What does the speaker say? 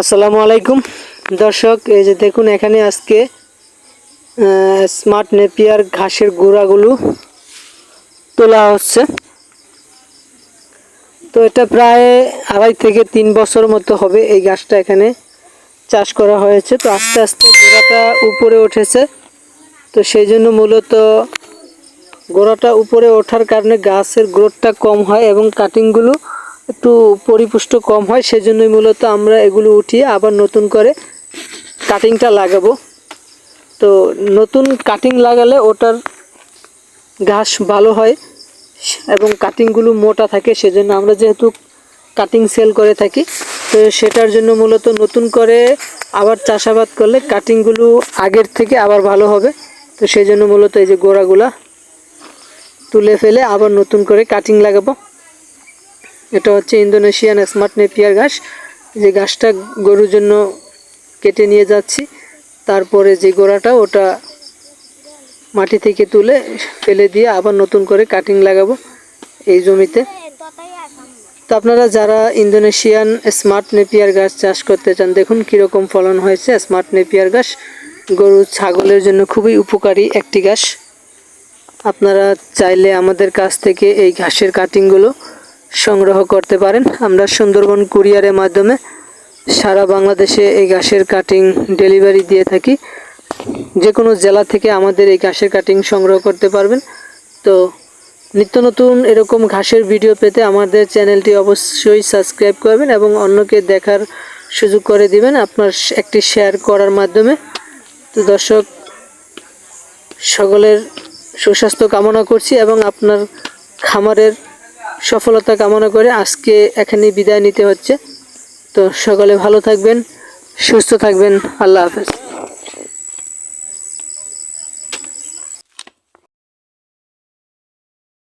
আসসালামু আলাইকুম। দর্শক, এই যে দেখুন এখানে আজকে স্মার্ট নেপিয়ার ঘাসের গুঁড়াগুলো তোলা হচ্ছে। তো এটা প্রায় আড়াই থেকে তিন বছর মতো হবে এই গাছটা এখানে চাষ করা হয়েছে। তো আস্তে আস্তে গোড়াটা উপরে উঠেছে। তো সেই জন্য মূলত গোড়াটা উপরে ওঠার কারণে গাছের গ্রোথটা কম হয় এবং কাটিংগুলো একটু পরিপুষ্ট কম হয়, সেজন্যই মূলত আমরা এগুলো উঠিয়ে আবার নতুন করে কাটিংটা লাগাবো। তো নতুন কাটিং লাগালে ওটার ঘাস ভালো হয় এবং কাটিংগুলো মোটা থাকে, সেজন্য আমরা যেহেতু কাটিং সেল করে থাকি, তো সেটার জন্য মূলত নতুন করে আবার চাষাবাদ করলে কাটিংগুলো আগের থেকে আবার ভালো হবে। তো সেই জন্য মূলত এই যে গোড়াগুলা তুলে ফেলে আবার নতুন করে কাটিং লাগাবো। এটা হচ্ছে ইন্দোনেশিয়ান স্মার্ট নেপিয়ার ঘাস। যে ঘাসটা গরুর জন্য কেটে নিয়ে যাচ্ছি, তারপরে যে গোড়াটা ওটা মাটি থেকে তুলে ফেলে দিয়ে আবার নতুন করে কাটিং লাগাবো এই জমিতে। তো আপনারা যারা ইন্দোনেশিয়ান স্মার্ট নেপিয়ার গাছ চাষ করতে চান, দেখুন কীরকম ফলন হয়েছে স্মার্ট নেপিয়ার গাছ গরু ছাগলের জন্য খুবই উপকারী একটি ঘাস। আপনারা চাইলে আমাদের কাছ থেকে এই ঘাসের কাটিংগুলো সংগ্রহ করতে পারেন। আমরা সুন্দরবন কুরিয়ারের মাধ্যমে সারা বাংলাদেশে এই ঘাসের কাটিং ডেলিভারি দিয়ে থাকি। যে কোনো জেলা থেকে আমাদের এই ঘাসের কাটিং সংগ্রহ করতে পারবেন। তো নিত্য নতুন এরকম ঘাসের ভিডিও পেতে আমাদের চ্যানেলটি অবশ্যই সাবস্ক্রাইব করবেন এবং অন্যকে দেখার সুযোগ করে দিবেন আপনার একটি শেয়ার করার মাধ্যমে। তো দর্শক, সকলের সুস্বাস্থ্য কামনা করছি এবং আপনার খামারের সফলতা কামনা করে আজকে এখানে বিদায় নিতে হচ্ছে। তো সকলে ভালো থাকবেন, সুস্থ থাকবেন। আল্লাহ হাফেজ।